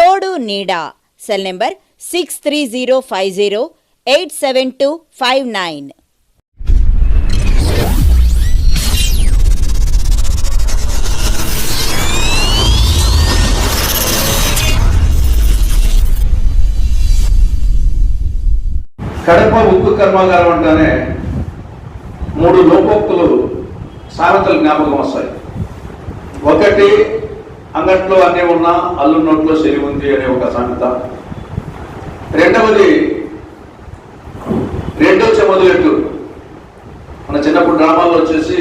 తోడు నీడా. Cell number six three zero five zero eight seven two five nine. Kadapa ఉక్కు కర్మాగారం అంటేనే మూడు లోపోక్తులు సామెతలు జ్ఞాపకం వస్తాయి. ఒకటి అంగట్లో అన్నీ ఉన్నా అల్లు నోట్లో శరి ఉంది అనే ఒక సామెత రెండవది రెండొచ్చే మొదలెట్టు మన చిన్నప్పుడు డ్రామాల్లో వచ్చేసి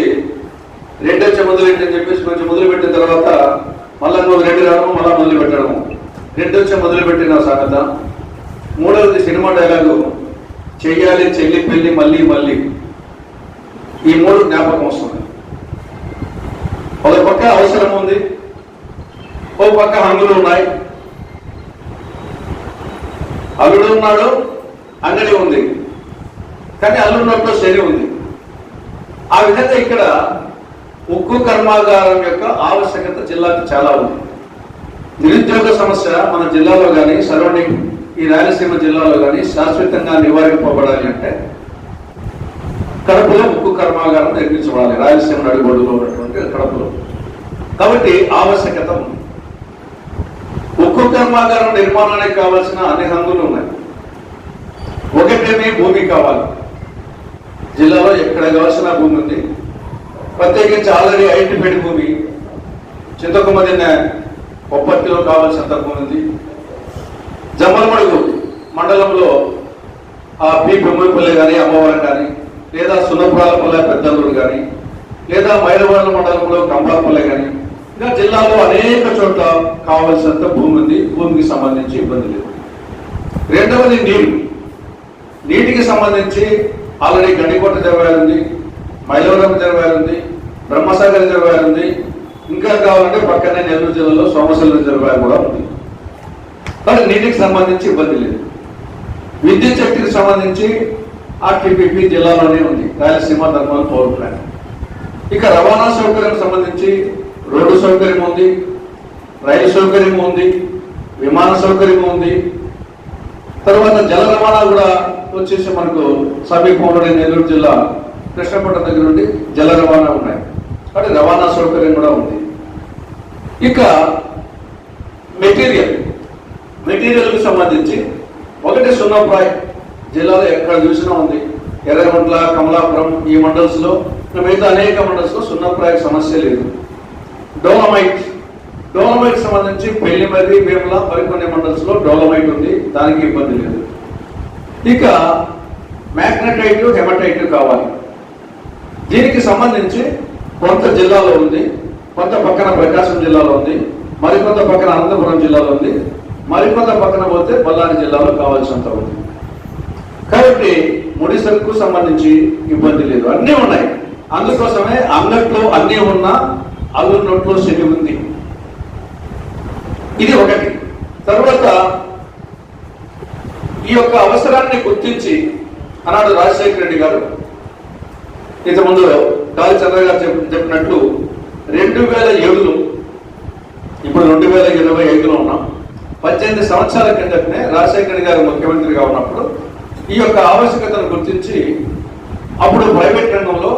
రెండొచ్చే మొదలెట్టు అని చెప్పేసి కొంచెం మొదలు పెట్టిన తర్వాత మళ్ళా నువ్వు రెండు రావడం మళ్ళా మొదలు పెట్టడం రెండొచ్చే మొదలు పెట్టిన సామెత మూడవది సినిమా డైలాగు చెయ్యాలి చెల్లి పెళ్ళి మళ్ళీ మళ్ళీ. ఈ మూడు జ్ఞాపకం వస్తుంది. ఒక పక్క అవసరం ఉంది ఓ పక్క హంగులు ఉన్నాయి. అల్లుడు ఉన్నాడు అంగడి ఉంది. కానీ అల్లున్నట్లో శని ఉంది. ఆ విధంగా ఇక్కడ ఉక్కు కర్మాగారం యొక్క ఆవశ్యకత జిల్లాకు చాలా ఉంది. నిరుద్యోగ సమస్య మన జిల్లాలో కానీ సరౌండింగ్ ఈ రాయలసీమ జిల్లాలో కానీ శాశ్వతంగా నివారింపబడాలి అంటే కడపలో ఉక్కు కర్మాగారం నిర్మించబడాలి. రాయలసీమ నడుగొడ్డులో ఉన్నటువంటి కడపలో. కాబట్టి ఆవశ్యకత ఉంది. ఉక్కు కర్మాగారం నిర్మాణానికి కావాల్సిన అన్ని హంగులు ఉన్నాయి. ఒకటేమి భూమి కావాలి. జిల్లాలో ఎక్కడ కావాల్సిన భూమి ఉంది? ప్రత్యేకించి ఆల్రెడీ ఐడెంటిఫైడ్ భూమి. చింతకుమదిన కొప్పట్టిలో కావాల్సినంత భూమి ఉంది. జమ్మలమడుగు మండలంలో ఆ పి బొమ్మలపల్లి కానీ అమ్మవారు కానీ లేదా సున్నపురాలపల్లె పెద్దలూరు కానీ లేదా మైలవరం మండలంలో కంపాలపల్లె కానీ ఇంకా జిల్లాలో అనేక చోట్ల కావలసినంత భూమి ఉంది. భూమికి సంబంధించి ఇబ్బంది లేదు. రెండవది నీరు. నీటికి సంబంధించి ఆల్రెడీ గండికోట రిజర్వాయర్ ఉంది మైలవరం రిజర్వాయర్ ఉంది బ్రహ్మసాగర్ రిజర్వాయర్ ఉంది. ఇంకా కావాలంటే పక్కనే నెల్లూరు జిల్లాలో సోమశల జరగాలి కూడా ఉంది. కానీ నీటికి సంబంధించి ఇబ్బంది లేదు. విద్యుత్ శక్తికి సంబంధించి ఆర్టీపీపీ జిల్లాలోనే ఉంది. రాయలసీమ ధర్మాల పవర్ ప్లాంట్. ఇక రవాణా సౌకర్యానికి సంబంధించి రోడ్డు సౌకర్యం ఉంది రైలు సౌకర్యం ఉంది విమాన సౌకర్యం ఉంది. తర్వాత జల రవాణా కూడా వచ్చేసి మనకు సమీపంలోనే నెల్లూరు జిల్లా కృష్ణపట్నం దగ్గర నుండి జల రవాణా ఉన్నాయి. అంటే రవాణా సౌకర్యం కూడా ఉంది. ఇక మెటీరియల్. మెటీరియల్కి సంబంధించి ఒకటి సున్నప్రాయ్ జిల్లాలో ఎక్కడ చూసినా ఉంది. ఎర్రమండల కమలాపురం ఈ మండల్స్లో మిగతా అనేక మండల్స్లో సున్నప్రాయ సమస్య లేదు. డోలమైట్. డోలమైట్ సంబంధించి పెళ్ళిమర్రి వేముల మరికొన్ని మండల్స్లో డోలమైట్ ఉంది. దానికి ఇబ్బంది లేదు. ఇక మ్యాగ్నటైట్ హెమటైట్ కావాలి. దీనికి సంబంధించి కొంత జిల్లాలో ఉంది. కొంత పక్కన ప్రకాశం జిల్లాలో ఉంది. మరికొంత పక్కన అనంతపురం జిల్లాలో ఉంది. మరికొంత పక్కన పోతే బళ్ళారి జిల్లాలో కావాల్సినంత ఉంది. కాబట్టి ముడి సరుకు సంబంధించి ఇబ్బంది లేదు. అన్నీ ఉన్నాయి. అందుకోసమే అంగట్లో అన్నీ ఉన్నా అల్లు నోట్లో శని ఉంది. ఇది ఒకటి. తర్వాత ఈ యొక్క అవసరాన్ని గుర్తించి అన్నాడు రాజశేఖర రెడ్డి గారు ఇంతకుముందు గాలి చంద్ర గారు చెప్పినట్లు రెండు వేల ఏడులో ఇప్పుడు రెండు వేల ఇరవై ఐదులో ఉన్నాం. పద్దెనిమిది సంవత్సరాల కిందటనే రాజశేఖర రెడ్డి గారు ముఖ్యమంత్రిగా ఉన్నప్పుడు ఈ యొక్క ఆవశ్యకతను గుర్తించి అప్పుడు ప్రైవేట్ రంగంలో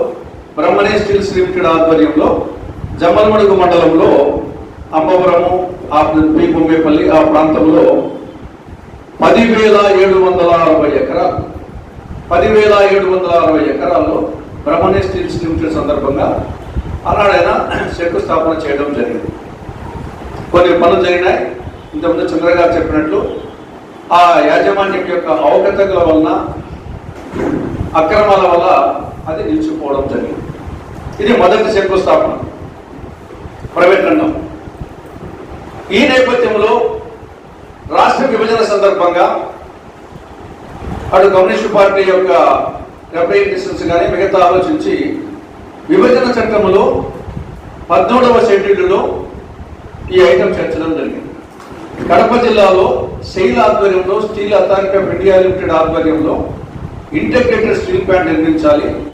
బ్రహ్మణే స్టీల్స్ లిమిటెడ్ ఆధ్వర్యంలో జమ్మలమడుగు మండలంలో అంబవరము ఆ పి బొమ్మేపల్లి ఆ ప్రాంతంలో పదివేల ఏడు వందల అరవై ఎకరాలు. పదివేల ఏడు వందల అరవై ఎకరాల్లో బ్రహ్మణి స్టీల్స్ లిమిటెడ్ సందర్భంగా ఆనాడైనా శంకుస్థాపన చేయడం జరిగింది. కొన్ని పనులు జరిగినాయి. ఇంతకుముందు చంద్ర గారు చెప్పినట్లు ఆ యాజమాన్యం యొక్క అవగతల వలన అక్రమాల వల్ల అది నిలిచిపోవడం జరిగింది. ఇది మొదటి శంకుస్థాపన. ప్రైవేట్ రంగం. ఈ నేపథ్యంలో రాష్ట్ర విభజన సందర్భంగా అటు కమ్యూనిస్ట్ పార్టీ యొక్క రిప్రజెంటేషన్స్ కానీ మిగతా ఆలోచించి విభజన చట్టంలో పద్మూడవ షెడ్యూల్లో ఈ ఐటమ్ చేర్చడం జరిగింది. కడప జిల్లాలో సెయిల్ ఆధ్వర్యంలో steel authority of India limited ఆధ్వర్యంలో ఇంటగ్రేటెడ్ స్టీల్ ప్లాంట్ నిర్మించాలి.